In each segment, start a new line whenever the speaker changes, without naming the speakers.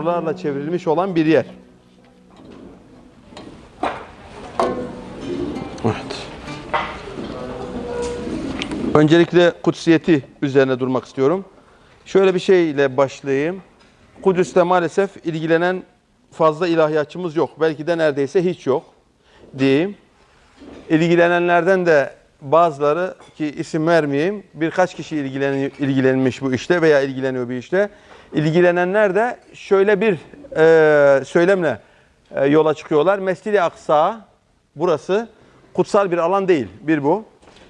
surlarla çevrilmiş olan bir yer. Evet. Öncelikle kutsiyeti üzerine durmak istiyorum. Şöyle bir şeyle başlayayım. Kudüs'te maalesef ilgilenen fazla ilahiyatçımız yok. Belki de neredeyse hiç yok diyeyim. İlgilenenlerden de bazıları ki isim vermeyeyim birkaç kişi ilgileniyor, ilgilenmiş bu işte veya ilgileniyor bir işte. İlgilenenler de şöyle bir e, söylemle e, yola çıkıyorlar. Mescid-i Aksa burası kutsal bir alan değil. Bir bu.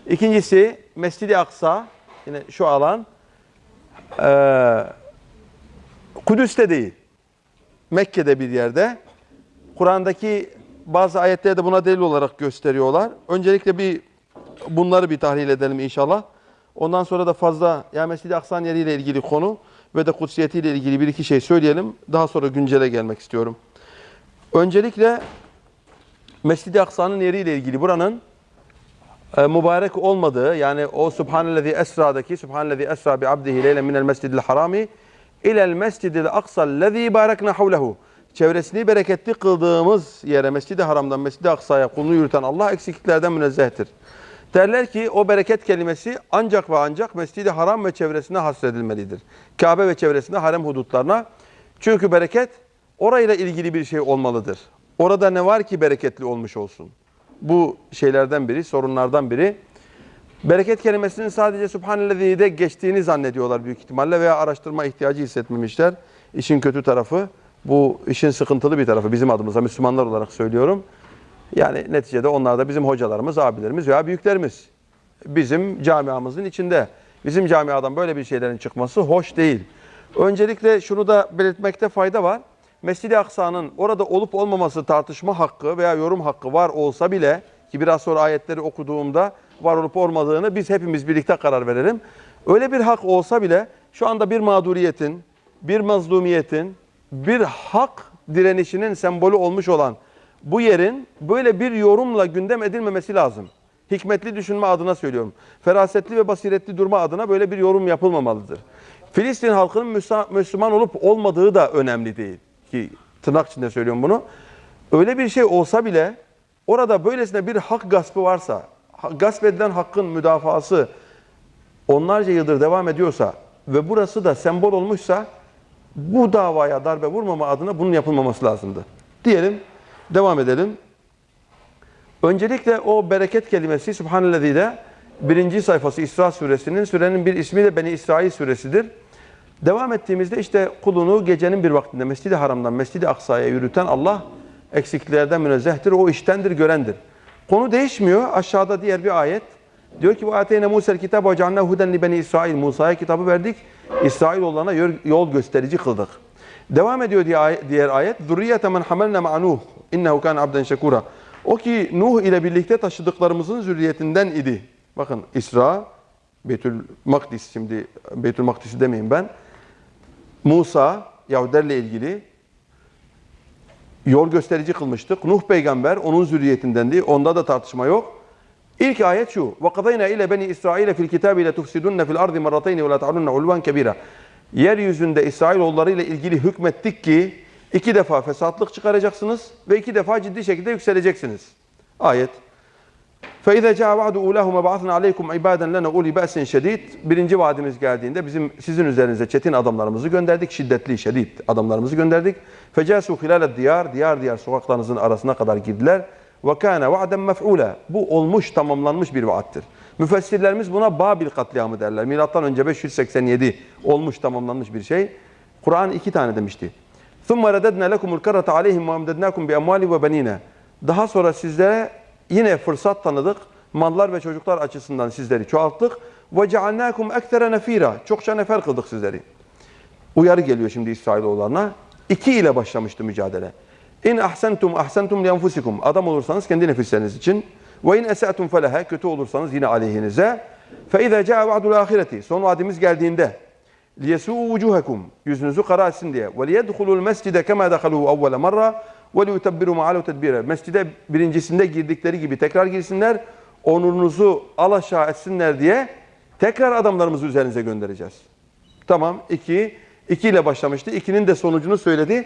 İkincisi Mescid-i Aksa yine şu alan e, Kudüs'te değil. Mekke'de bir yerde. Kur'an'daki bazı ayetleri de buna delil olarak gösteriyorlar. Öncelikle bir bunları bir tahlil edelim inşallah. Ondan sonra da fazla ya Mescid-i Aksa'nın yeriyle ilgili konu ve de kutsiyetiyle ilgili bir iki şey söyleyelim. Daha sonra güncele gelmek istiyorum. Öncelikle Mescid-i Aksa'nın yeriyle ilgili buranın e, mübarek olmadığı yani o Subhanellezi Esra'daki Subhanellezi Esra bi abdihi leyle minel mescidil harami ilel mescidil aksa'llezî barekna havlehu çevresini bereketli kıldığımız yere Mescid-i Haram'dan Mescid-i Aksa'ya kulunu yürüten Allah eksikliklerden münezzehtir. Derler ki o bereket kelimesi ancak ve ancak Mescid-i Haram ve çevresine hasredilmelidir. Kabe ve çevresinde harem hudutlarına. Çünkü bereket orayla ilgili bir şey olmalıdır. Orada ne var ki bereketli olmuş olsun? Bu şeylerden biri, sorunlardan biri. Bereket kelimesinin sadece Subhanellahi'de geçtiğini zannediyorlar büyük ihtimalle veya araştırma ihtiyacı hissetmemişler. İşin kötü tarafı, bu işin sıkıntılı bir tarafı bizim adımıza Müslümanlar olarak söylüyorum. Yani neticede onlar da bizim hocalarımız, abilerimiz veya büyüklerimiz. Bizim camiamızın içinde. Bizim camiadan böyle bir şeylerin çıkması hoş değil. Öncelikle şunu da belirtmekte fayda var. Mescid-i Aksa'nın orada olup olmaması tartışma hakkı veya yorum hakkı var olsa bile ki biraz sonra ayetleri okuduğumda var olup olmadığını biz hepimiz birlikte karar verelim. Öyle bir hak olsa bile şu anda bir mağduriyetin, bir mazlumiyetin, bir hak direnişinin sembolü olmuş olan bu yerin böyle bir yorumla gündem edilmemesi lazım. Hikmetli düşünme adına söylüyorum. Ferasetli ve basiretli durma adına böyle bir yorum yapılmamalıdır. Filistin halkının Müslüman olup olmadığı da önemli değil. Ki tırnak içinde söylüyorum bunu. Öyle bir şey olsa bile orada böylesine bir hak gaspı varsa, gasp edilen hakkın müdafası onlarca yıldır devam ediyorsa ve burası da sembol olmuşsa bu davaya darbe vurmama adına bunun yapılmaması lazımdı. Diyelim, devam edelim. Öncelikle o bereket kelimesi Subhanallezi'de birinci sayfası İsra suresinin sürenin bir ismi de Beni İsrail suresidir. Devam ettiğimizde işte kulunu gecenin bir vaktinde Mescid-i Haram'dan Mescid-i Aksa'ya yürüten Allah eksikliklerden münezzehtir. O iştendir, görendir. Konu değişmiyor. Aşağıda diğer bir ayet. Diyor ki bu ateyne Musa'l kitabı ve cealna huden beni İsrail. Musa'ya kitabı verdik. İsrailoğullarına yol- yol gösterici kıldık. Devam ediyor diğer ayet. Zurriyete men hamelne ma Nuh. İnnehu kan abden şekura. O ki Nuh ile birlikte taşıdıklarımızın zürriyetinden idi. Bakın İsra, Beytül Makdis şimdi Beytül Makdis'i demeyeyim ben. Musa Yahudilerle ilgili yol gösterici kılmıştık. Nuh peygamber onun zürriyetindendi. Onda da tartışma yok. İlk ayet şu. وَقَضَيْنَا إِلَى بَنِي إِسْرَائِيلَ فِي الْكِتَابِ لَتُفْسِدُنَّ فِي الْأَرْضِ مَرَّتَيْنِ وَلَا تَعْلُنَّ عُلْوًا كَبِيرًا Yeryüzünde İsrailoğulları ile ilgili hükmettik ki iki defa fesatlık çıkaracaksınız ve iki defa ciddi şekilde yükseleceksiniz. Ayet. فَاِذَا جَاءَ وَعْدُ اُولَاهُمَ بَعَثْنَا عَلَيْكُمْ عِبَادًا لَنَا اُولِي بَأْسٍ شَد۪يدٍ Birinci vaadimiz geldiğinde bizim sizin üzerinize çetin adamlarımızı gönderdik. Şiddetli, şedid adamlarımızı gönderdik. فَجَاسُوا خِلَالَ diyar Diyar diyar sokaklarınızın arasına kadar girdiler. وَكَانَ وَعْدًا مَفْعُولًا Bu olmuş, tamamlanmış bir vaattir. Müfessirlerimiz buna Babil katliamı derler. Milattan önce 587 olmuş, tamamlanmış bir şey. Kur'an iki tane demişti. ثُمَّ رَدَدْنَا لَكُمُ الْكَرَّةَ عَلَيْهِمْ وَاَمْدَدْنَاكُمْ بِأَمْوَالِ وَبَن۪ينَ Daha sonra sizlere yine fırsat tanıdık. Mallar ve çocuklar açısından sizleri çoğalttık. وَجَعَلْنَاكُمْ اَكْثَرَ نَف۪يرًا Çokça nefer kıldık sizleri. Uyarı geliyor şimdi İsrailoğullarına. İki ile başlamıştı mücadele. İn ahsentum ahsentum li enfusikum. Adam olursanız kendi nefisleriniz için. Ve in esatum feleha. Kötü olursanız yine aleyhinize. Fe izâ câ'a va'dul ahireti. Son vaadimiz geldiğinde. لِيَسُوءُ وُجُوهَكُمْ Yüzünüzü kara etsin diye. وَلِيَدْخُلُوا الْمَسْجِدَ كَمَا دَخَلُوا اَوَّلَ مَرَّةً وَلِيُتَبِّرُوا مَعَلُوا تَدْبِيرًا Mescide birincisinde girdikleri gibi tekrar girsinler. Onurunuzu alaşağı etsinler diye tekrar adamlarımızı üzerinize göndereceğiz. Tamam. İki, 2 ile başlamıştı. 2'nin de sonucunu söyledi.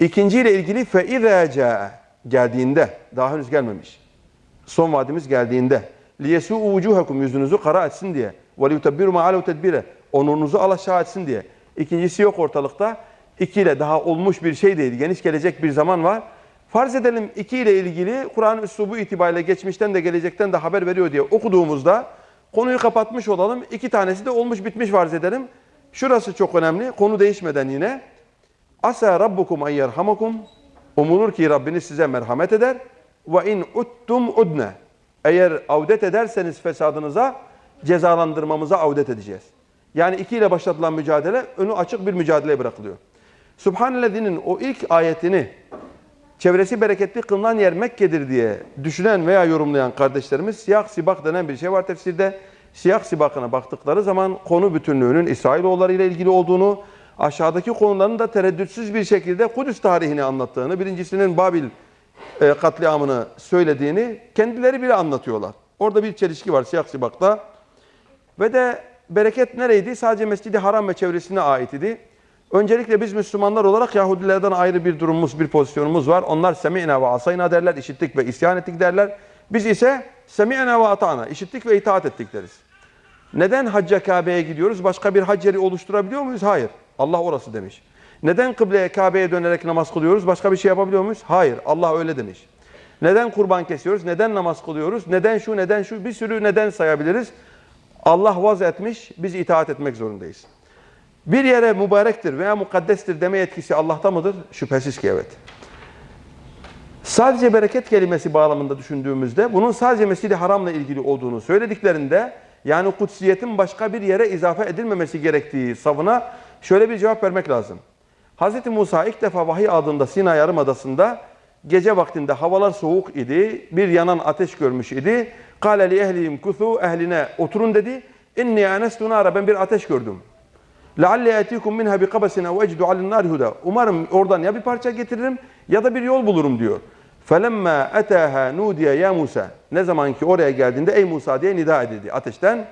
İkinci ile ilgili fe izâ geldiğinde daha henüz gelmemiş. Son vadimiz geldiğinde liyesu vucuhakum yüzünüzü kara etsin diye ve liyutebbiru ma alev tedbire onurunuzu alaşağı etsin diye. İkincisi yok ortalıkta. 2 ile daha olmuş bir şey değil. Geniş gelecek bir zaman var. Farz edelim 2 ile ilgili Kur'an üslubu itibariyle geçmişten de gelecekten de haber veriyor diye okuduğumuzda konuyu kapatmış olalım. İki tanesi de olmuş bitmiş farz edelim. Şurası çok önemli. Konu değişmeden yine. Asa rabbukum en yerhamakum. Umulur ki Rabbiniz size merhamet eder. Ve in uttum udne. Eğer avdet ederseniz fesadınıza cezalandırmamıza avdet edeceğiz. Yani iki ile başlatılan mücadele önü açık bir mücadeleye bırakılıyor. Subhanellezinin o ilk ayetini çevresi bereketli kılınan yer Mekke'dir diye düşünen veya yorumlayan kardeşlerimiz siyah sibak denen bir şey var tefsirde. Siyah sibakına baktıkları zaman konu bütünlüğünün İsrailoğulları ile ilgili olduğunu, aşağıdaki konuların da tereddütsüz bir şekilde Kudüs tarihini anlattığını, birincisinin Babil e, katliamını söylediğini kendileri bile anlatıyorlar. Orada bir çelişki var siyah sibakta. Ve de bereket nereydi? Sadece Mescid-i Haram ve çevresine ait idi. Öncelikle biz Müslümanlar olarak Yahudilerden ayrı bir durumumuz, bir pozisyonumuz var. Onlar semi'na ve asayna derler, işittik ve isyan ettik derler. Biz ise semi'na ve ata'na, işittik ve itaat ettik deriz. Neden hacca Kabe'ye gidiyoruz? Başka bir hac yeri oluşturabiliyor muyuz? Hayır. Allah orası demiş. Neden kıbleye Kabe'ye dönerek namaz kılıyoruz? Başka bir şey yapabiliyor muyuz? Hayır. Allah öyle demiş. Neden kurban kesiyoruz? Neden namaz kılıyoruz? Neden şu, neden şu? Bir sürü neden sayabiliriz. Allah vaz etmiş, biz itaat etmek zorundayız. Bir yere mübarektir veya mukaddestir deme yetkisi Allah'ta mıdır? Şüphesiz ki evet. Sadece bereket kelimesi bağlamında düşündüğümüzde bunun sadece Mescid-i Haram'la ilgili olduğunu söylediklerinde yani kutsiyetin başka bir yere izafe edilmemesi gerektiği savına şöyle bir cevap vermek lazım. Hz. Musa ilk defa vahiy aldığında Sina Yarımadası'nda Gece vaktinde havalar soğuk idi. Bir yanan ateş görmüş idi. Kale li ehlihim kuthu ehline oturun dedi. İnni anestu nara ben bir ateş gördüm. Lealle yetikum minha bi qabasin ev ecdu alin nar. Umarım oradan ya bir parça getiririm ya da bir yol bulurum diyor. Felemma ataha nudiye ya Musa. Ne zaman ki oraya geldiğinde ey Musa diye nida edildi ateşten.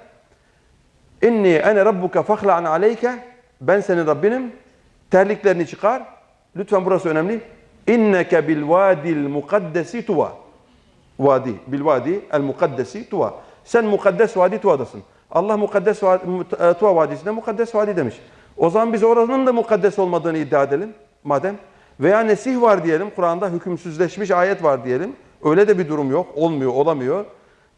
İnni ene rabbuka fakhlan aleyke. Ben senin Rabbinim. Terliklerini çıkar. Lütfen burası önemli. İnneke bil vadil mukaddesi tuva. Vadi. Bil vadi el mukaddesi. Sen mukaddes vadi tuvadasın. Allah mukaddes vadi, e, tuva vadisine mukaddes vadi demiş. O zaman biz oranın da mukaddes olmadığını iddia edelim. Madem. Veya nesih var diyelim. Kur'an'da hükümsüzleşmiş ayet var diyelim. Öyle de bir durum yok. Olmuyor, olamıyor.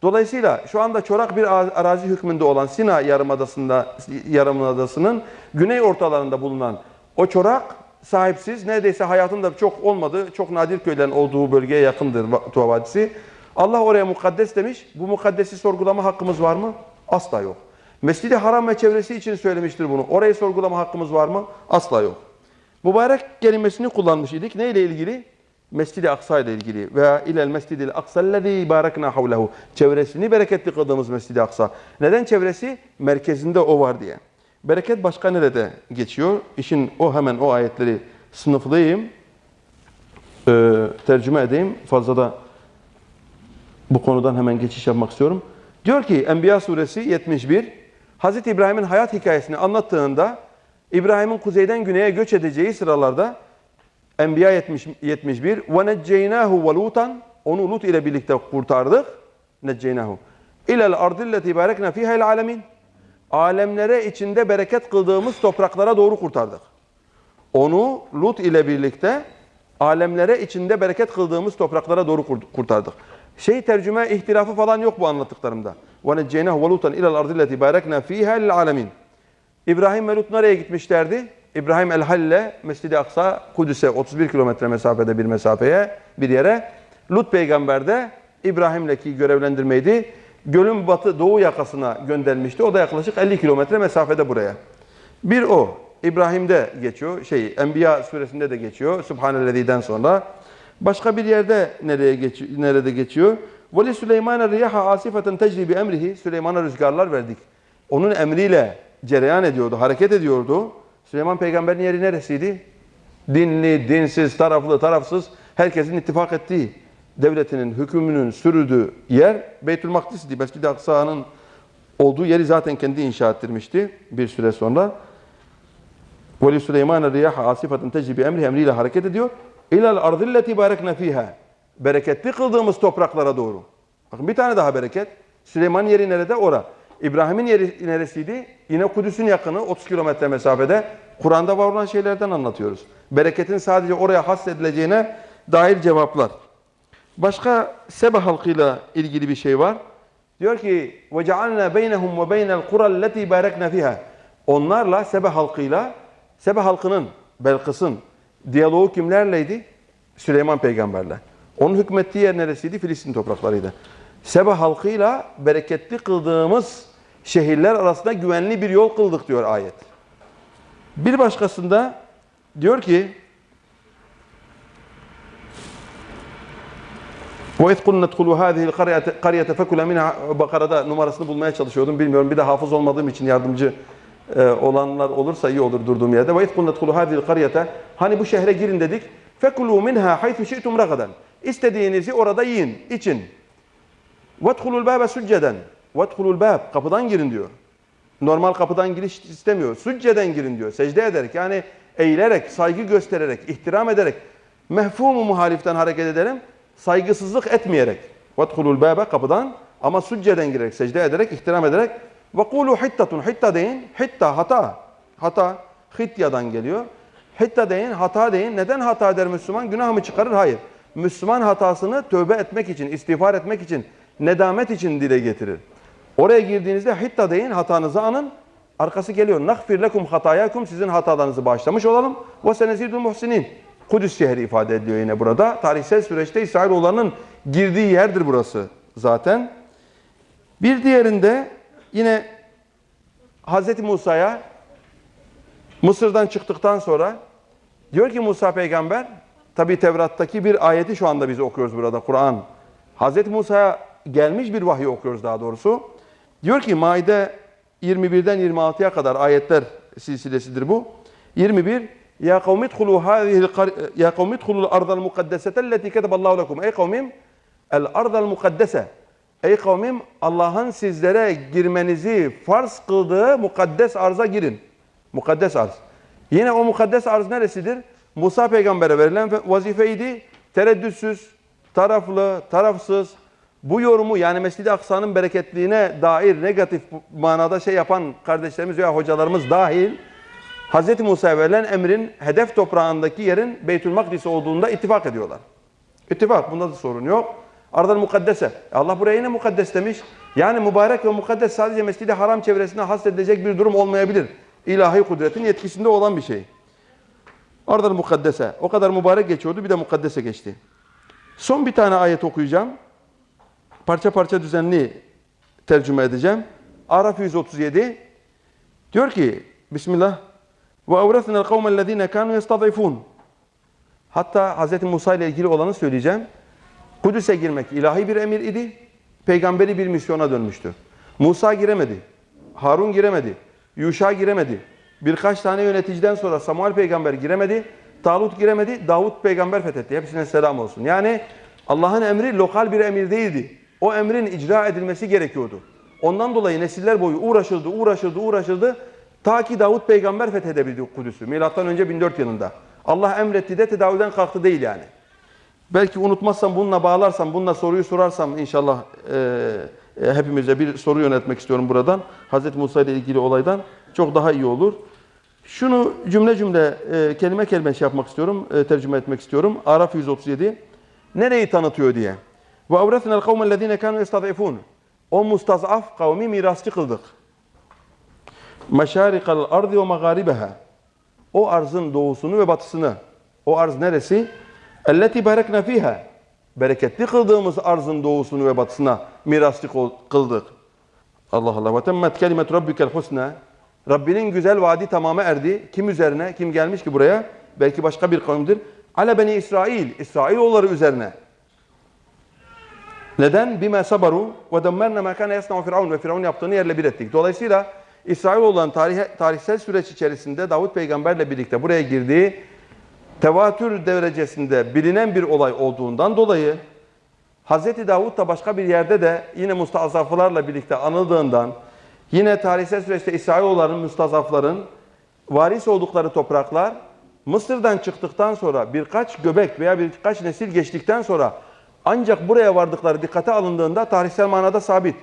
Dolayısıyla şu anda çorak bir arazi hükmünde olan Sina Yarımadası'nda Yarımadası'nın güney ortalarında bulunan o çorak sahipsiz, neredeyse hayatında çok olmadığı, çok nadir köylerin olduğu bölgeye yakındır Tuva Vadisi. Allah oraya mukaddes demiş. Bu mukaddesi sorgulama hakkımız var mı? Asla yok. Mescid-i Haram ve çevresi için söylemiştir bunu. Orayı sorgulama hakkımız var mı? Asla yok. Mübarek kelimesini kullanmış idik. Neyle ilgili? Mescid-i Aksa ile ilgili veya ilel mescidil aksallezî barakna havlehu. Çevresini bereketli kıldığımız Mescid-i Aksa. Neden çevresi? Merkezinde o var diye. Bereket başka nerede geçiyor? İşin o hemen o ayetleri sınıflayayım. Ee, tercüme edeyim. Fazla da bu konudan hemen geçiş yapmak istiyorum. Diyor ki Enbiya suresi 71 Hazreti İbrahim'in hayat hikayesini anlattığında İbrahim'in kuzeyden güneye göç edeceği sıralarda Enbiya 70, 71 ve necceynâhu ve lutan onu Lut ile birlikte kurtardık. Necceynâhu. İlel ardilleti barekna fîhâ alemin. Alemlere içinde bereket kıldığımız topraklara doğru kurtardık. Onu Lut ile birlikte alemlere içinde bereket kıldığımız topraklara doğru kurtardık. Şey tercüme ihtilafı falan yok bu anlattıklarımda. Necceynâhu ve lutan ilel ardilleti barekna fîhâ alemin. İbrahim ve Lut nereye gitmişlerdi? İbrahim el-Halle Mescid-i Aksa Kudüs'e 31 kilometre mesafede bir mesafeye bir yere. Lut peygamber de İbrahim'leki görevlendirmeydi. Gölün batı doğu yakasına göndermişti. O da yaklaşık 50 kilometre mesafede buraya. Bir o. İbrahim'de geçiyor. Şey Enbiya suresinde de geçiyor. Subhanallezi'den sonra. Başka bir yerde nereye geçiyor, nerede geçiyor? Veli Süleyman'a riyaha asifeten tecri bi emrihi. Süleyman'a rüzgarlar verdik. Onun emriyle cereyan ediyordu, hareket ediyordu. Süleyman peygamberin yeri neresiydi? Dinli, dinsiz, taraflı, tarafsız herkesin ittifak ettiği devletinin, hükmünün sürüldüğü yer Beytül Makdis'ti. Mescid-i Aksa'nın olduğu yeri zaten kendi inşa ettirmişti bir süre sonra. Ve li Süleyman riyaha asifaten tecri bi emri emriyle hareket ediyor. İlal ardilleti barekna fiha. Bereketli kıldığımız topraklara doğru. Bakın bir tane daha bereket. Süleyman'ın yeri nerede? Ora. İbrahim'in yeri neresiydi? Yine Kudüs'ün yakını 30 kilometre mesafede. Kur'an'da var olan şeylerden anlatıyoruz. Bereketin sadece oraya hasredileceğine dair cevaplar. Başka Seba halkıyla ilgili bir şey var. Diyor ki وَجَعَلْنَا بَيْنَهُمْ وَبَيْنَ الْقُرَى الَّتِي بَارَكْنَا فِيهَا Onlarla Seba halkıyla Seba halkının, Belkıs'ın diyaloğu kimlerleydi? Süleyman peygamberle. Onun hükmettiği yer neresiydi? Filistin topraklarıydı. Seba halkıyla bereketli kıldığımız şehirler arasında güvenli bir yol kıldık diyor ayet. Bir başkasında diyor ki وَاِذْ قُلْنَا ادْخُلُوا هَذِهِ الْقَرْيَةَ فَكُلَ مِنْهَا Bakara'da numarasını bulmaya çalışıyordum. Bilmiyorum bir de hafız olmadığım için yardımcı e, olanlar olursa iyi olur durduğum yerde. وَاِذْ قُلْنَا ادْخُلُوا هَذِهِ الْقَرْيَةَ Hani bu şehre girin dedik. فَكُلُوا مِنْهَا حَيْثُ شِئْتُمْ رَغَدًا İstediğinizi orada yiyin, için. وَادْخُلُوا الْبَابَ سُجَّدًا وَادْخُلُوا الْبَابِ Kapıdan girin diyor. Normal kapıdan giriş istemiyor. Sücceden girin diyor. Secde ederek yani eğilerek, saygı göstererek, ihtiram ederek, mehfumu muhaliften hareket edelim. Saygısızlık etmeyerek. وَادْخُلُوا الْبَابَ Kapıdan ama sücceden girerek, secde ederek, ihtiram ederek. وَقُولُوا حِتَّةٌ Hitta deyin. Hitta, hata. Hata, Hitya'dan geliyor. Hitta deyin, hata deyin. Neden hata der Müslüman? Günah mı çıkarır? Hayır. Müslüman hatasını tövbe etmek için, istiğfar etmek için, nedamet için dile getirir. Oraya girdiğinizde hitta deyin, hatanızı anın. Arkası geliyor. Nagfir lekum hatayakum. Sizin hatalarınızı bağışlamış olalım. Ve senezidul muhsinin. Kudüs şehri ifade ediliyor yine burada. Tarihsel süreçte İsrailoğullarının girdiği yerdir burası zaten. Bir diğerinde yine Hz. Musa'ya Mısır'dan çıktıktan sonra diyor ki Musa peygamber tabi Tevrat'taki bir ayeti şu anda biz okuyoruz burada Kur'an. Hz. Musa'ya gelmiş bir vahiy okuyoruz daha doğrusu. Diyor ki Maide 21'den 26'ya kadar ayetler silsilesidir bu. 21 Ya kavmi idhulu hâzihil ya kavmi idhulul ardal mukaddesete keteballahu lekum. Ey kavmim el ardal mukaddese. Ey kavmim Allah'ın sizlere girmenizi farz kıldığı mukaddes arza girin. Mukaddes arz. Yine o mukaddes arz neresidir? Musa peygambere verilen vazifeydi. Tereddütsüz, taraflı, tarafsız, bu yorumu yani Mescid-i Aksa'nın bereketliğine dair negatif manada şey yapan kardeşlerimiz veya hocalarımız dahil Hz. Musa'ya verilen emrin hedef toprağındaki yerin Beytül Makdis olduğunda ittifak ediyorlar. İttifak. Bunda da sorun yok. Ardından mukaddese. E Allah buraya yine mukaddes demiş. Yani mübarek ve mukaddes sadece Mescid-i Haram çevresinde hasredilecek bir durum olmayabilir. İlahi kudretin yetkisinde olan bir şey. Ardından mukaddese. O kadar mübarek geçiyordu bir de mukaddese geçti. Son bir tane ayet okuyacağım parça parça düzenli tercüme edeceğim. Araf 137 diyor ki Bismillah ve evresnel kavmellezine kanu yestadifun. Hatta Hz. Musa ile ilgili olanı söyleyeceğim. Kudüs'e girmek ilahi bir emir idi. Peygamberi bir misyona dönmüştü. Musa giremedi. Harun giremedi. Yuşa giremedi. Birkaç tane yöneticiden sonra Samuel peygamber giremedi. Talut giremedi. Davut peygamber fethetti. Hepsine selam olsun. Yani Allah'ın emri lokal bir emir değildi o emrin icra edilmesi gerekiyordu. Ondan dolayı nesiller boyu uğraşıldı, uğraşıldı, uğraşıldı. Ta ki Davut peygamber fethedebildi Kudüs'ü. Milattan önce 1004 yılında. Allah emretti de tedaviden kalktı değil yani. Belki unutmazsam bununla bağlarsam, bununla soruyu sorarsam inşallah e, e, hepimize bir soru yönetmek istiyorum buradan. Hz. Musa ile ilgili olaydan çok daha iyi olur. Şunu cümle cümle e, kelime kelime şey yapmak istiyorum, e, tercüme etmek istiyorum. Araf 137 nereyi tanıtıyor diye. Ve evretnel kavmellezine kanu yestadifun. O mustazaf kavmi mirasçı kıldık. Meşarikal ardı ve magaribeha. O arzın doğusunu ve batısını. O arz neresi? Elleti barekna fiha. Bereketli kıldığımız arzın doğusunu ve batısına mirasçı kıldık. Allah Allah. Ve temmet kelimet rabbikel husna. Rabbinin güzel vaadi tamamı erdi. Kim üzerine? Kim gelmiş ki buraya? Belki başka bir kavimdir. Ale beni İsrail. İsrailoğulları üzerine. Neden? Bime sabaru ve demmerna ma kana firavun ve firavun yaptığını yerle bir ettik. Dolayısıyla İsrailoğulların tarih, tarihsel süreç içerisinde Davut peygamberle birlikte buraya girdiği tevatür derecesinde bilinen bir olay olduğundan dolayı Hz. Davut da başka bir yerde de yine mustazaflarla birlikte anıldığından yine tarihsel süreçte İsrailoğulların mustazafların varis oldukları topraklar Mısır'dan çıktıktan sonra birkaç göbek veya birkaç nesil geçtikten sonra ancak buraya vardıkları dikkate alındığında tarihsel manada sabit.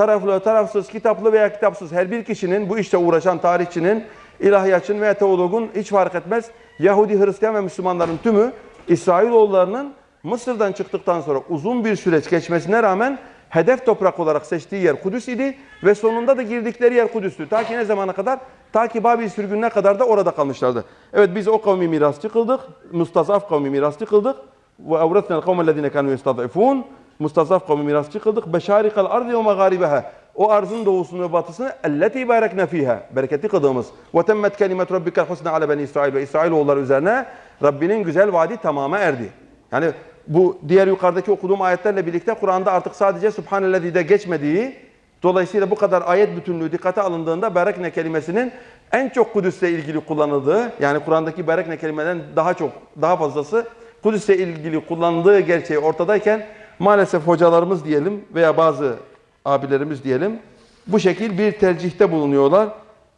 Taraflı, tarafsız, kitaplı veya kitapsız her bir kişinin bu işte uğraşan tarihçinin, ilahiyatçının veya teologun hiç fark etmez. Yahudi, Hristiyan ve Müslümanların tümü İsrailoğullarının Mısır'dan çıktıktan sonra uzun bir süreç geçmesine rağmen hedef toprak olarak seçtiği yer Kudüs idi ve sonunda da girdikleri yer Kudüs'tü. Ta ki ne zamana kadar? Ta ki Babil sürgününe kadar da orada kalmışlardı. Evet biz o kavmi mirasçı kıldık. Mustazaf kavmi mirasçı kıldık. Ve evretnel kavmellezine kanu yestadifun. Mustazaf kavmi mirasçı kıldık. Beşarikal ardi ve megaribeha. O arzın doğusunu ve batısını elleti barekne fiha. Bereketli kıldığımız. Ve temmet kelimet rabbikel husna ala beni İsrail ve İsrailoğullar üzerine Rabbinin güzel vaadi tamama erdi. Yani bu diğer yukarıdaki okuduğum ayetlerle birlikte Kur'an'da artık sadece Subhanellezi'de geçmediği, dolayısıyla bu kadar ayet bütünlüğü dikkate alındığında berekne kelimesinin en çok Kudüs'le ilgili kullanıldığı, yani Kur'an'daki berekne kelimeden daha çok, daha fazlası Kudüs'le ilgili kullanıldığı gerçeği ortadayken maalesef hocalarımız diyelim veya bazı abilerimiz diyelim bu şekil bir tercihte bulunuyorlar.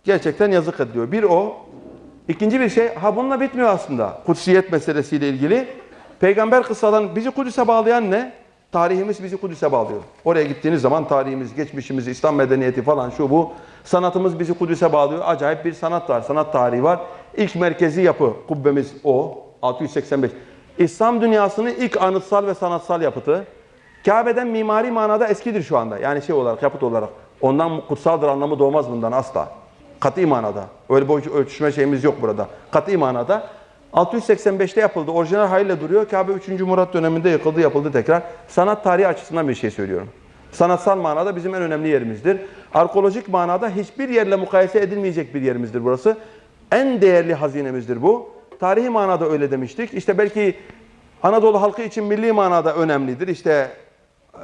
Gerçekten yazık ediliyor. Bir o. İkinci bir şey, ha bununla bitmiyor aslında. Kutsiyet meselesiyle ilgili. Peygamber kıssadan bizi Kudüs'e bağlayan ne? Tarihimiz bizi Kudüs'e bağlıyor. Oraya gittiğiniz zaman tarihimiz, geçmişimiz, İslam medeniyeti falan şu bu. Sanatımız bizi Kudüs'e bağlıyor. Acayip bir sanat var, sanat tarihi var. İlk merkezi yapı, kubbemiz o. 685. İslam dünyasının ilk anıtsal ve sanatsal yapıtı. Kabe'den mimari manada eskidir şu anda. Yani şey olarak, yapıt olarak. Ondan kutsaldır anlamı doğmaz bundan asla. Kat'i manada. Öyle bir ölçüşme şeyimiz yok burada. Kat'i manada. 685'te yapıldı. Orijinal haliyle duruyor. Kabe 3. Murat döneminde yıkıldı, yapıldı tekrar. Sanat tarihi açısından bir şey söylüyorum. Sanatsal manada bizim en önemli yerimizdir. Arkeolojik manada hiçbir yerle mukayese edilmeyecek bir yerimizdir burası. En değerli hazinemizdir bu. Tarihi manada öyle demiştik. İşte belki Anadolu halkı için milli manada önemlidir. İşte e,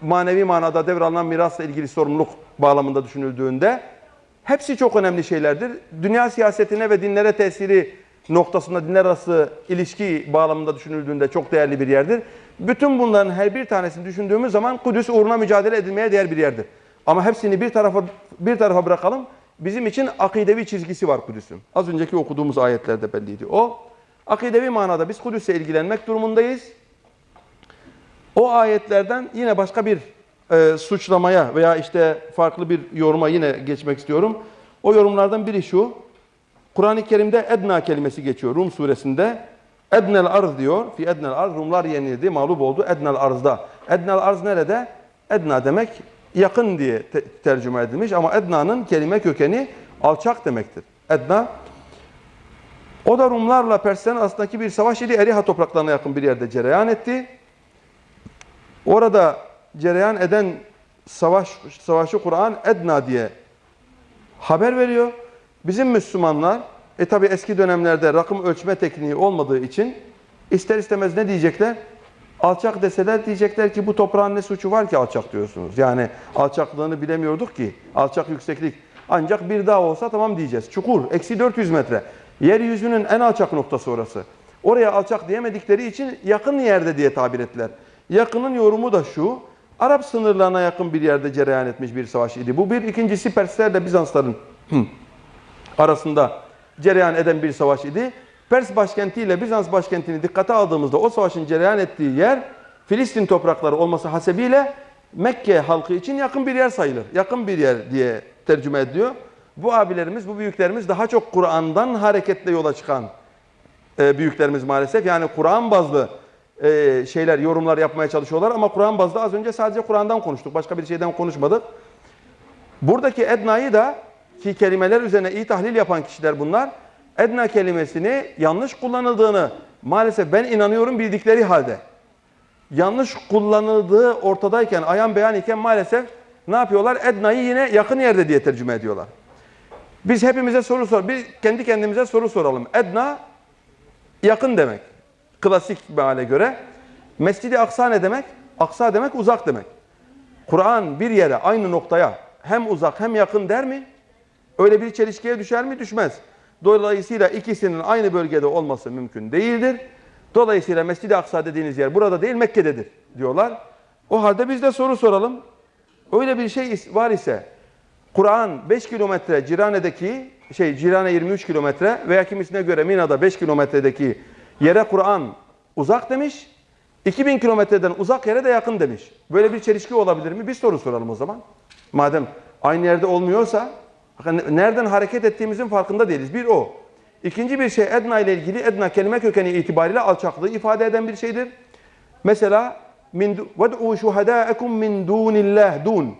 manevi manada devralınan mirasla ilgili sorumluluk bağlamında düşünüldüğünde hepsi çok önemli şeylerdir. Dünya siyasetine ve dinlere tesiri noktasında dinler arası ilişki bağlamında düşünüldüğünde çok değerli bir yerdir. Bütün bunların her bir tanesini düşündüğümüz zaman Kudüs uğruna mücadele edilmeye değer bir yerdir. Ama hepsini bir tarafa bir tarafa bırakalım. Bizim için akidevi çizgisi var Kudüs'ün. Az önceki okuduğumuz ayetlerde belliydi. O akidevi manada biz Kudüs'le ilgilenmek durumundayız. O ayetlerden yine başka bir e, suçlamaya veya işte farklı bir yoruma yine geçmek istiyorum. O yorumlardan biri şu. Kur'an-ı Kerim'de edna kelimesi geçiyor Rum suresinde. Ednel arz diyor. Fi ednel arz Rumlar yenildi, mağlup oldu ednel arzda. Ednel arz nerede? Edna demek yakın diye te- tercüme edilmiş ama edna'nın kelime kökeni alçak demektir. Edna o da Rumlarla Perslerin arasındaki bir savaş idi. Eriha topraklarına yakın bir yerde cereyan etti. Orada cereyan eden savaş savaşı Kur'an Edna diye haber veriyor. Bizim Müslümanlar e tabi eski dönemlerde rakım ölçme tekniği olmadığı için ister istemez ne diyecekler? Alçak deseler diyecekler ki bu toprağın ne suçu var ki alçak diyorsunuz. Yani alçaklığını bilemiyorduk ki. Alçak yükseklik. Ancak bir dağ olsa tamam diyeceğiz. Çukur, eksi 400 metre. Yeryüzünün en alçak noktası orası. Oraya alçak diyemedikleri için yakın yerde diye tabir ettiler. Yakının yorumu da şu. Arap sınırlarına yakın bir yerde cereyan etmiş bir savaş idi. Bu bir. ikincisi Perslerle Bizansların arasında cereyan eden bir savaş idi. Pers başkentiyle Bizans başkentini dikkate aldığımızda o savaşın cereyan ettiği yer Filistin toprakları olması hasebiyle Mekke halkı için yakın bir yer sayılır. Yakın bir yer diye tercüme ediyor. Bu abilerimiz, bu büyüklerimiz daha çok Kur'an'dan hareketle yola çıkan e, büyüklerimiz maalesef. Yani Kur'an bazlı e, şeyler, yorumlar yapmaya çalışıyorlar ama Kur'an bazlı az önce sadece Kur'an'dan konuştuk. Başka bir şeyden konuşmadık. Buradaki Edna'yı da ki kelimeler üzerine iyi tahlil yapan kişiler bunlar. Edna kelimesini yanlış kullanıldığını maalesef ben inanıyorum bildikleri halde. Yanlış kullanıldığı ortadayken, ayan beyan iken maalesef ne yapıyorlar? Edna'yı yine yakın yerde diye tercüme ediyorlar. Biz hepimize soru sor. Bir kendi kendimize soru soralım. Edna yakın demek. Klasik bir hale göre. Mescidi Aksa ne demek? Aksa demek uzak demek. Kur'an bir yere aynı noktaya hem uzak hem yakın der mi? Öyle bir çelişkiye düşer mi? Düşmez. Dolayısıyla ikisinin aynı bölgede olması mümkün değildir. Dolayısıyla Mescid-i Aksa dediğiniz yer burada değil Mekke'dedir diyorlar. O halde biz de soru soralım. Öyle bir şey var ise Kur'an 5 kilometre Cirane'deki şey Cirane 23 kilometre veya kimisine göre Mina'da 5 kilometredeki yere Kur'an uzak demiş. 2000 kilometreden uzak yere de yakın demiş. Böyle bir çelişki olabilir mi? Bir soru soralım o zaman. Madem aynı yerde olmuyorsa bakın nereden hareket ettiğimizin farkında değiliz. Bir o. İkinci bir şey Edna ile ilgili Edna kelime kökeni itibariyle alçaklığı ifade eden bir şeydir. Mesela min ved'u şuhadâekum min dûnillah dun.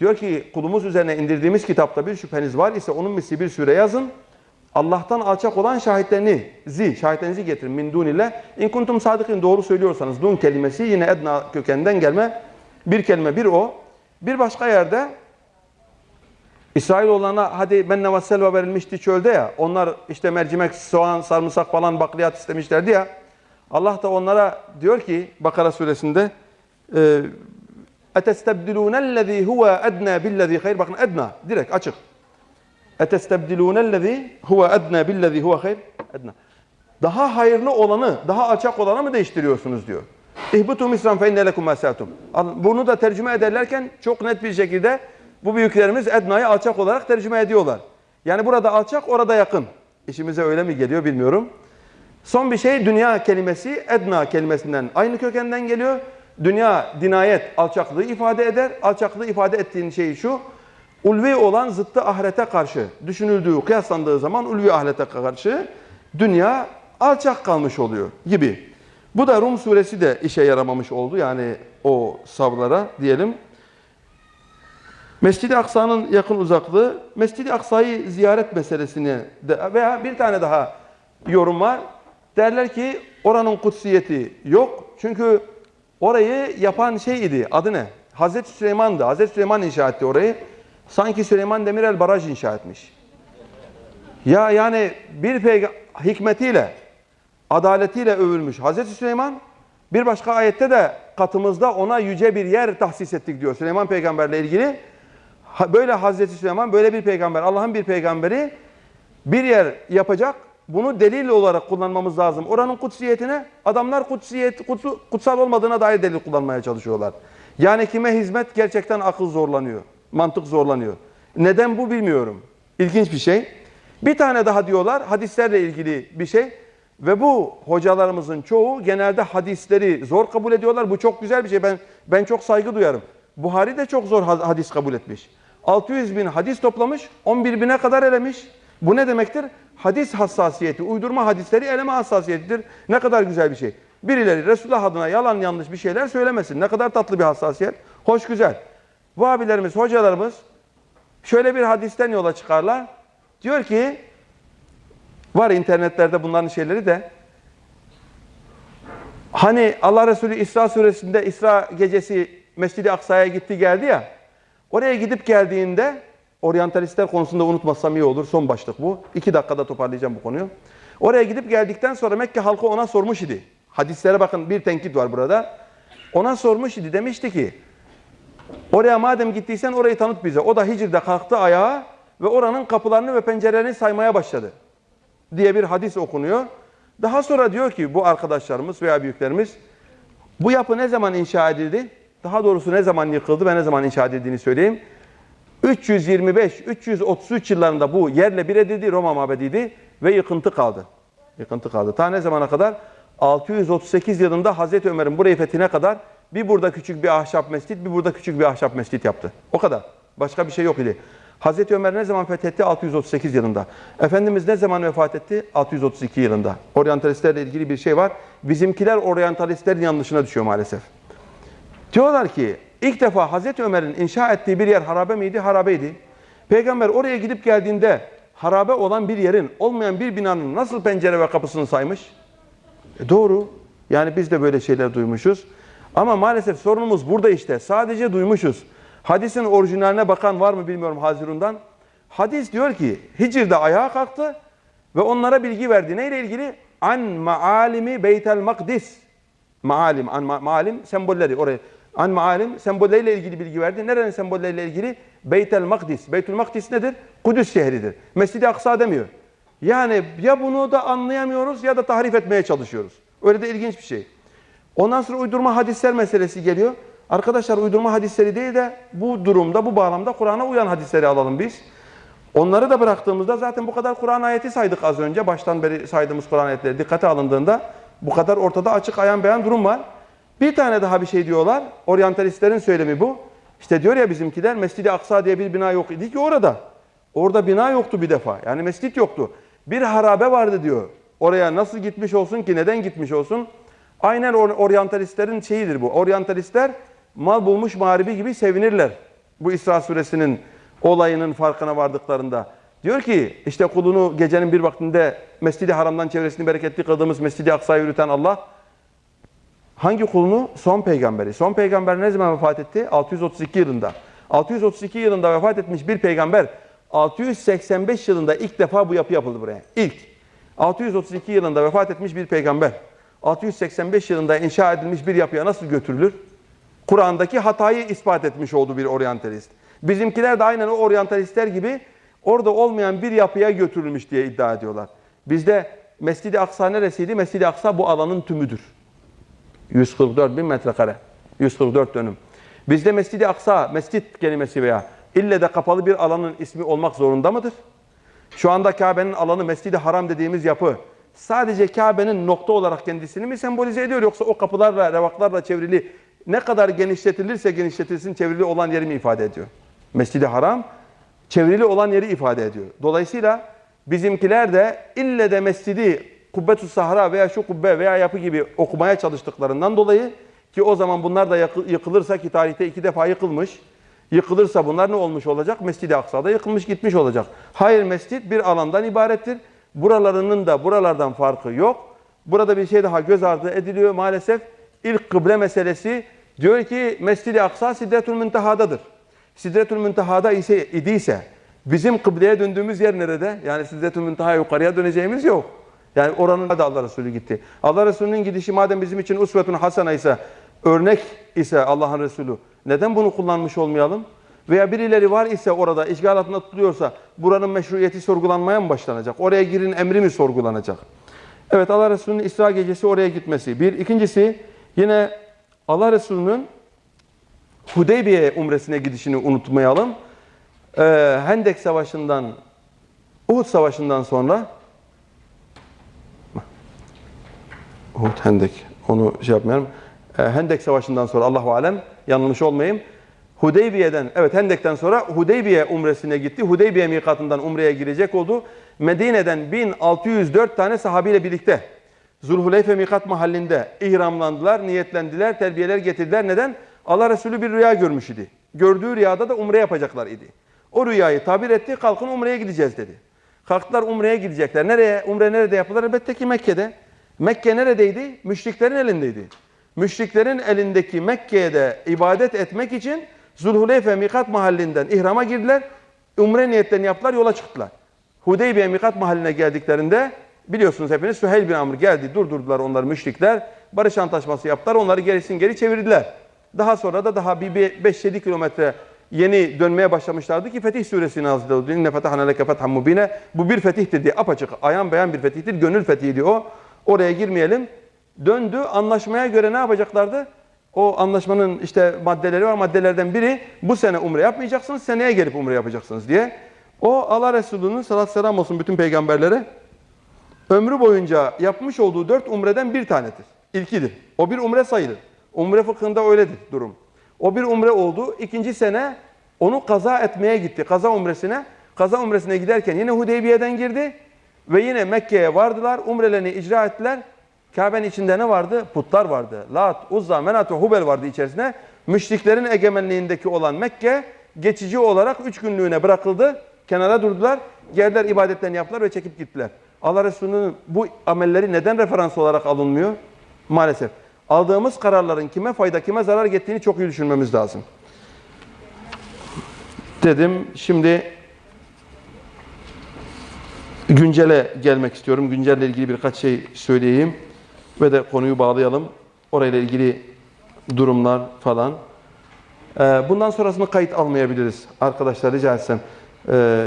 Diyor ki kulumuz üzerine indirdiğimiz kitapta bir şüpheniz var ise onun misli bir süre yazın. Allah'tan alçak olan şahitlerinizi, şahitlerinizi getirin min dunillah. İn kuntum sadıkın doğru söylüyorsanız dun kelimesi yine edna kökeninden gelme bir kelime bir o. Bir başka yerde İsrailoğullarına hadi ben ve selva verilmişti çölde ya. Onlar işte mercimek, soğan, sarımsak falan bakliyat istemişlerdi ya. Allah da onlara diyor ki Bakara suresinde e, اَتَسْتَبْدِلُونَ الَّذ۪ي هُوَ اَدْنَى بِالَّذ۪ي خَيْرٍ Bakın edna direkt açık. اَتَسْتَبْدِلُونَ الَّذ۪ي هُوَ اَدْنَى بِالَّذ۪ي هُوَ خَيْرٍ Edna. Daha hayırlı olanı, daha alçak olanı mı değiştiriyorsunuz diyor. İhbutu misran fe inne lekum masatum. Bunu da tercüme ederlerken çok net bir şekilde bu büyüklerimiz Edna'yı alçak olarak tercüme ediyorlar. Yani burada alçak, orada yakın. İşimize öyle mi geliyor bilmiyorum. Son bir şey dünya kelimesi Edna kelimesinden aynı kökenden geliyor. Dünya dinayet alçaklığı ifade eder. Alçaklığı ifade ettiğin şey şu. Ulvi olan zıttı ahirete karşı düşünüldüğü, kıyaslandığı zaman ulvi ahirete karşı dünya alçak kalmış oluyor gibi. Bu da Rum suresi de işe yaramamış oldu. Yani o savlara diyelim. Mescid-i Aksa'nın yakın uzaklığı, Mescid-i Aksa'yı ziyaret meselesini de, veya bir tane daha yorum var. Derler ki oranın kutsiyeti yok. Çünkü orayı yapan şey idi. Adı ne? Hazreti Süleyman'dı. Hazreti Süleyman inşa etti orayı. Sanki Süleyman Demirel baraj inşa etmiş. Ya yani bir peygamber hikmetiyle, adaletiyle övülmüş Hazreti Süleyman bir başka ayette de katımızda ona yüce bir yer tahsis ettik diyor Süleyman peygamberle ilgili. Böyle Hazreti Süleyman böyle bir peygamber, Allah'ın bir peygamberi bir yer yapacak. Bunu delil olarak kullanmamız lazım. Oranın kutsiyetine adamlar kutsiyet, kutsu, kutsal olmadığına dair delil kullanmaya çalışıyorlar. Yani kime hizmet gerçekten akıl zorlanıyor, mantık zorlanıyor. Neden bu bilmiyorum. İlginç bir şey. Bir tane daha diyorlar hadislerle ilgili bir şey. Ve bu hocalarımızın çoğu genelde hadisleri zor kabul ediyorlar. Bu çok güzel bir şey. Ben ben çok saygı duyarım. Buhari de çok zor ha- hadis kabul etmiş. 600 bin hadis toplamış, 11 bine kadar elemiş. Bu ne demektir? Hadis hassasiyeti, uydurma hadisleri eleme hassasiyetidir. Ne kadar güzel bir şey. Birileri Resulullah adına yalan yanlış bir şeyler söylemesin. Ne kadar tatlı bir hassasiyet. Hoş güzel. Bu abilerimiz, hocalarımız şöyle bir hadisten yola çıkarlar. Diyor ki, var internetlerde bunların şeyleri de, Hani Allah Resulü İsra suresinde İsra gecesi Mescid-i Aksa'ya gitti geldi ya. Oraya gidip geldiğinde oryantalistler konusunda unutmazsam iyi olur. Son başlık bu. İki dakikada toparlayacağım bu konuyu. Oraya gidip geldikten sonra Mekke halkı ona sormuş idi. Hadislere bakın bir tenkit var burada. Ona sormuş idi. Demişti ki oraya madem gittiysen orayı tanıt bize. O da Hicr'de kalktı ayağa ve oranın kapılarını ve pencerelerini saymaya başladı diye bir hadis okunuyor. Daha sonra diyor ki bu arkadaşlarımız veya büyüklerimiz bu yapı ne zaman inşa edildi? Daha doğrusu ne zaman yıkıldı ve ne zaman inşa edildiğini söyleyeyim. 325-333 yıllarında bu yerle bir edildi, Roma mabediydi ve yıkıntı kaldı. Yıkıntı kaldı. Ta ne zamana kadar? 638 yılında Hazreti Ömer'in burayı fethine kadar bir burada küçük bir ahşap mescit, bir burada küçük bir ahşap mescit yaptı. O kadar. Başka bir şey yok idi. Hazreti Ömer ne zaman fethetti? 638 yılında. Efendimiz ne zaman vefat etti? 632 yılında. Oryantalistlerle ilgili bir şey var. Bizimkiler oryantalistlerin yanlışına düşüyor maalesef. Diyorlar ki ilk defa Hazreti Ömer'in inşa ettiği bir yer harabe miydi? Harabeydi. Peygamber oraya gidip geldiğinde harabe olan bir yerin, olmayan bir binanın nasıl pencere ve kapısını saymış? E doğru. Yani biz de böyle şeyler duymuşuz. Ama maalesef sorunumuz burada işte. Sadece duymuşuz. Hadisin orijinaline bakan var mı bilmiyorum Hazirun'dan. Hadis diyor ki Hicr'de ayağa kalktı ve onlara bilgi verdi. Neyle ilgili? An maalimi Beytel Makdis. Maalim, an ma- maalim sembolleri oraya. An maalim sembolleriyle ilgili bilgi verdi. Nerenin sembolleriyle ilgili? Beytel Makdis. Beytül Makdis nedir? Kudüs şehridir. Mescid-i Aksa demiyor. Yani ya bunu da anlayamıyoruz ya da tahrif etmeye çalışıyoruz. Öyle de ilginç bir şey. Ondan sonra uydurma hadisler meselesi geliyor. Arkadaşlar uydurma hadisleri değil de bu durumda, bu bağlamda Kur'an'a uyan hadisleri alalım biz. Onları da bıraktığımızda zaten bu kadar Kur'an ayeti saydık az önce. Baştan beri saydığımız Kur'an ayetleri dikkate alındığında bu kadar ortada açık ayan beyan durum var. Bir tane daha bir şey diyorlar. Oryantalistlerin söylemi bu. İşte diyor ya bizimkiler Mescid-i Aksa diye bir bina yok idi ki orada. Orada bina yoktu bir defa. Yani mescit yoktu. Bir harabe vardı diyor. Oraya nasıl gitmiş olsun ki? Neden gitmiş olsun? Aynen or- oryantalistlerin şeyidir bu. Oryantalistler mal bulmuş mağribi gibi sevinirler. Bu İsra suresinin olayının farkına vardıklarında. Diyor ki işte kulunu gecenin bir vaktinde Mescid-i Haram'dan çevresini bereketli kıldığımız Mescid-i Aksa'yı yürüten Allah hangi kulunu? Son peygamberi. Son peygamber ne zaman vefat etti? 632 yılında. 632 yılında vefat etmiş bir peygamber 685 yılında ilk defa bu yapı yapıldı buraya. İlk. 632 yılında vefat etmiş bir peygamber 685 yılında inşa edilmiş bir yapıya nasıl götürülür? Kur'an'daki hatayı ispat etmiş oldu bir oryantalist. Bizimkiler de aynen o oryantalistler gibi orada olmayan bir yapıya götürülmüş diye iddia ediyorlar. Bizde Mescid-i Aksa neresiydi? Mescid-i Aksa bu alanın tümüdür. 144 bin metrekare. 144 dönüm. Bizde Mescid-i Aksa, mescit kelimesi veya ille de kapalı bir alanın ismi olmak zorunda mıdır? Şu anda Kabe'nin alanı Mescid-i Haram dediğimiz yapı sadece Kabe'nin nokta olarak kendisini mi sembolize ediyor yoksa o kapılarla, revaklarla çevrili ne kadar genişletilirse genişletilsin çevrili olan yeri mi ifade ediyor? Mescid-i Haram çevrili olan yeri ifade ediyor. Dolayısıyla bizimkiler de ille de mescidi Kubbetü Sahra veya şu kubbe veya yapı gibi okumaya çalıştıklarından dolayı ki o zaman bunlar da yıkılırsa ki tarihte iki defa yıkılmış. Yıkılırsa bunlar ne olmuş olacak? Mescid-i Aksa'da yıkılmış gitmiş olacak. Hayır mescit bir alandan ibarettir. Buralarının da buralardan farkı yok. Burada bir şey daha göz ardı ediliyor maalesef. İlk kıble meselesi diyor ki Mescid-i Aksa Sidretül Münteha'dadır. Sidretül Münteha'da ise idiyse bizim kıbleye döndüğümüz yer nerede? Yani Sidretül Münteha yukarıya döneceğimiz yok. Yani oranın da Allah Resulü gitti. Allah Resulü'nün gidişi madem bizim için usvetun hasana ise, örnek ise Allah'ın Resulü, neden bunu kullanmış olmayalım? Veya birileri var ise orada işgal altında tutuluyorsa buranın meşruiyeti sorgulanmaya mı başlanacak? Oraya girin emri mi sorgulanacak? Evet Allah Resulü'nün İsra gecesi oraya gitmesi. Bir. ikincisi yine Allah Resulü'nün Hudeybiye umresine gidişini unutmayalım. Ee, Hendek Savaşı'ndan, Uhud Savaşı'ndan sonra Uhud, Hendek. Onu şey yapmayalım. Ee, Hendek Savaşı'ndan sonra Allahu alem yanılmış olmayayım. Hudeybiye'den, evet Hendek'ten sonra Hudeybiye umresine gitti. Hudeybiye mikatından umreye girecek oldu. Medine'den 1604 tane sahabiyle birlikte Zulhuleyfe mikat mahallinde ihramlandılar, niyetlendiler, terbiyeler getirdiler. Neden? Allah Resulü bir rüya görmüş idi. Gördüğü rüyada da umre yapacaklar idi. O rüyayı tabir etti, kalkın umreye gideceğiz dedi. Kalktılar umreye gidecekler. Nereye? Umre nerede yapılır? Elbette ki Mekke'de. Mekke neredeydi? Müşriklerin elindeydi. Müşriklerin elindeki Mekke'de ibadet etmek için Zulhuleyfe mikat mahallinden ihrama girdiler. Umre niyetlerini yaptılar, yola çıktılar. Hudeybiye mikat mahalline geldiklerinde biliyorsunuz hepiniz Süheyl bin Amr geldi. Durdurdular onları müşrikler. Barış antlaşması yaptılar. Onları gerisin geri çevirdiler. Daha sonra da daha bir 5-7 kilometre yeni dönmeye başlamışlardı ki Fetih Suresi nazil oldu. İnne fetahana leke fethan mubine. Bu bir fetihtir diye apaçık ayan beyan bir fetihtir. Gönül fetihiydi o. Oraya girmeyelim. Döndü. Anlaşmaya göre ne yapacaklardı? O anlaşmanın işte maddeleri var. Maddelerden biri bu sene umre yapmayacaksınız. Seneye gelip umre yapacaksınız diye. O Allah Resulü'nün salat selam olsun bütün peygamberlere ömrü boyunca yapmış olduğu dört umreden bir tanedir. İlkidir. O bir umre sayılır. Umre fıkhında öyledir durum. O bir umre oldu. İkinci sene onu kaza etmeye gitti. Kaza umresine. Kaza umresine giderken yine Hudeybiye'den girdi. Ve yine Mekke'ye vardılar. Umrelerini icra ettiler. Kabe'nin içinde ne vardı? Putlar vardı. Lat, Uzza, Menat ve Hubel vardı içerisine. Müşriklerin egemenliğindeki olan Mekke geçici olarak üç günlüğüne bırakıldı. Kenara durdular. Geldiler ibadetlerini yaptılar ve çekip gittiler. Allah Resulü'nün bu amelleri neden referans olarak alınmıyor? Maalesef. Aldığımız kararların kime fayda, kime zarar getirdiğini çok iyi düşünmemiz lazım. Dedim. Şimdi güncele gelmek istiyorum. Güncelle ilgili birkaç şey söyleyeyim ve de konuyu bağlayalım. Orayla ilgili durumlar falan. Ee, Bundan sonrasını kayıt almayabiliriz. Arkadaşlar rica etsem. Ee,